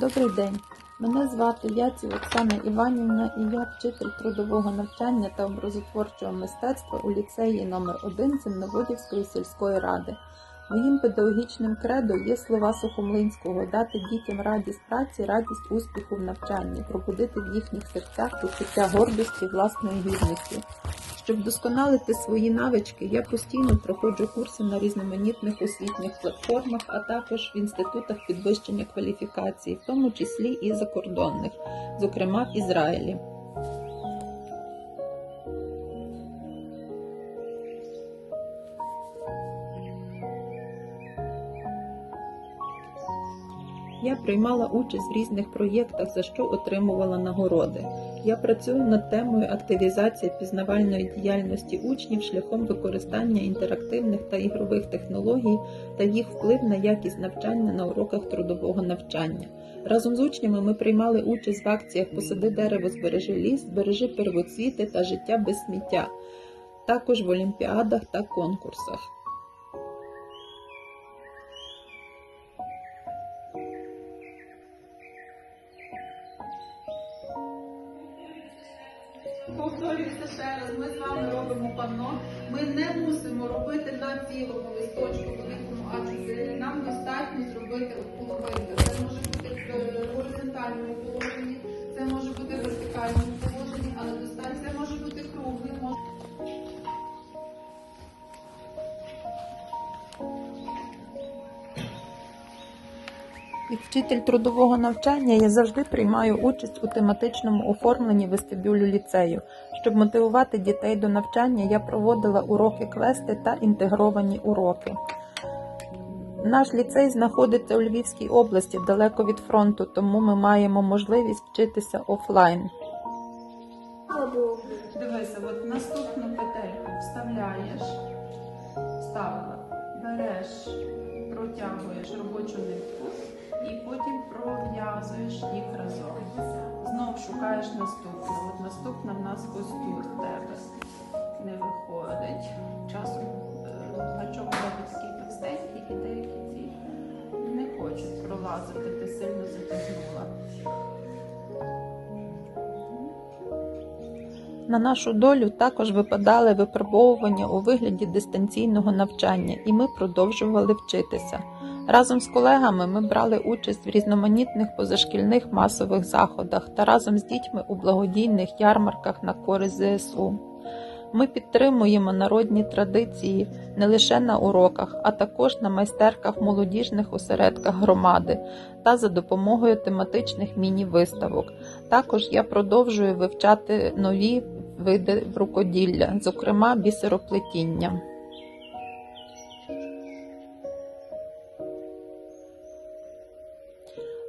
Добрий день. Мене звати Яців Оксана Іванівна і я вчитель трудового навчання та образотворчого мистецтва у ліцеї номер 1 Земноводівської сільської ради. Моїм педагогічним кредо є слова Сухомлинського дати дітям радість праці, радість успіху в навчанні, пробудити в їхніх серцях почуття гордості власної гідності. Щоб вдосконалити свої навички, я постійно проходжу курси на різноманітних освітніх платформах, а також в інститутах підвищення кваліфікації, в тому числі і закордонних, зокрема в Ізраїлі. Я приймала участь в різних проєктах, за що отримувала нагороди. Я працюю над темою активізації пізнавальної діяльності учнів шляхом використання інтерактивних та ігрових технологій та їх вплив на якість навчання на уроках трудового навчання. Разом з учнями ми приймали участь в акціях Посади дерево, збережи ліс, збережи первоцвіти та життя без сміття, також в олімпіадах та конкурсах. Повторююся ще раз, ми з вами робимо панно. Ми не мусимо робити на цілому листочку великому А4. Нам достатньо зробити половинку. Це може бути в горизонтальному положенні, це може бути вертикальному Як вчитель трудового навчання я завжди приймаю участь у тематичному оформленні вестибюлю ліцею. Щоб мотивувати дітей до навчання, я проводила уроки квести та інтегровані уроки. Наш ліцей знаходиться у Львівській області, далеко від фронту, тому ми маємо можливість вчитися офлайн. Дивися, от наступну петельку вставляєш, вставила, береш, протягуєш робочу нитку і потім пров'язуєш їх разом. Знов шукаєш наступну. От наступна в нас ось тут в тебе не виходить. Часом е, гачок робить такий товстенький і деякі ці не хочуть пролазити, ти сильно затягнула. На нашу долю також випадали випробовування у вигляді дистанційного навчання, і ми продовжували вчитися. Разом з колегами ми брали участь в різноманітних позашкільних масових заходах та разом з дітьми у благодійних ярмарках на користь ЗСУ. Ми підтримуємо народні традиції не лише на уроках, а також на майстерках молодіжних осередках громади та за допомогою тематичних міні-виставок. Також я продовжую вивчати нові види рукоділля, зокрема бісероплетіння.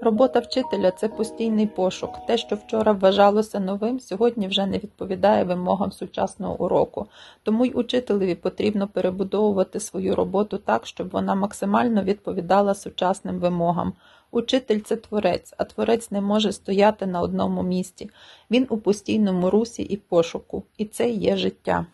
Робота вчителя це постійний пошук. Те, що вчора вважалося новим, сьогодні вже не відповідає вимогам сучасного уроку. Тому й учителеві потрібно перебудовувати свою роботу так, щоб вона максимально відповідала сучасним вимогам. Учитель це творець, а творець не може стояти на одному місці. Він у постійному русі і пошуку, і це є життя.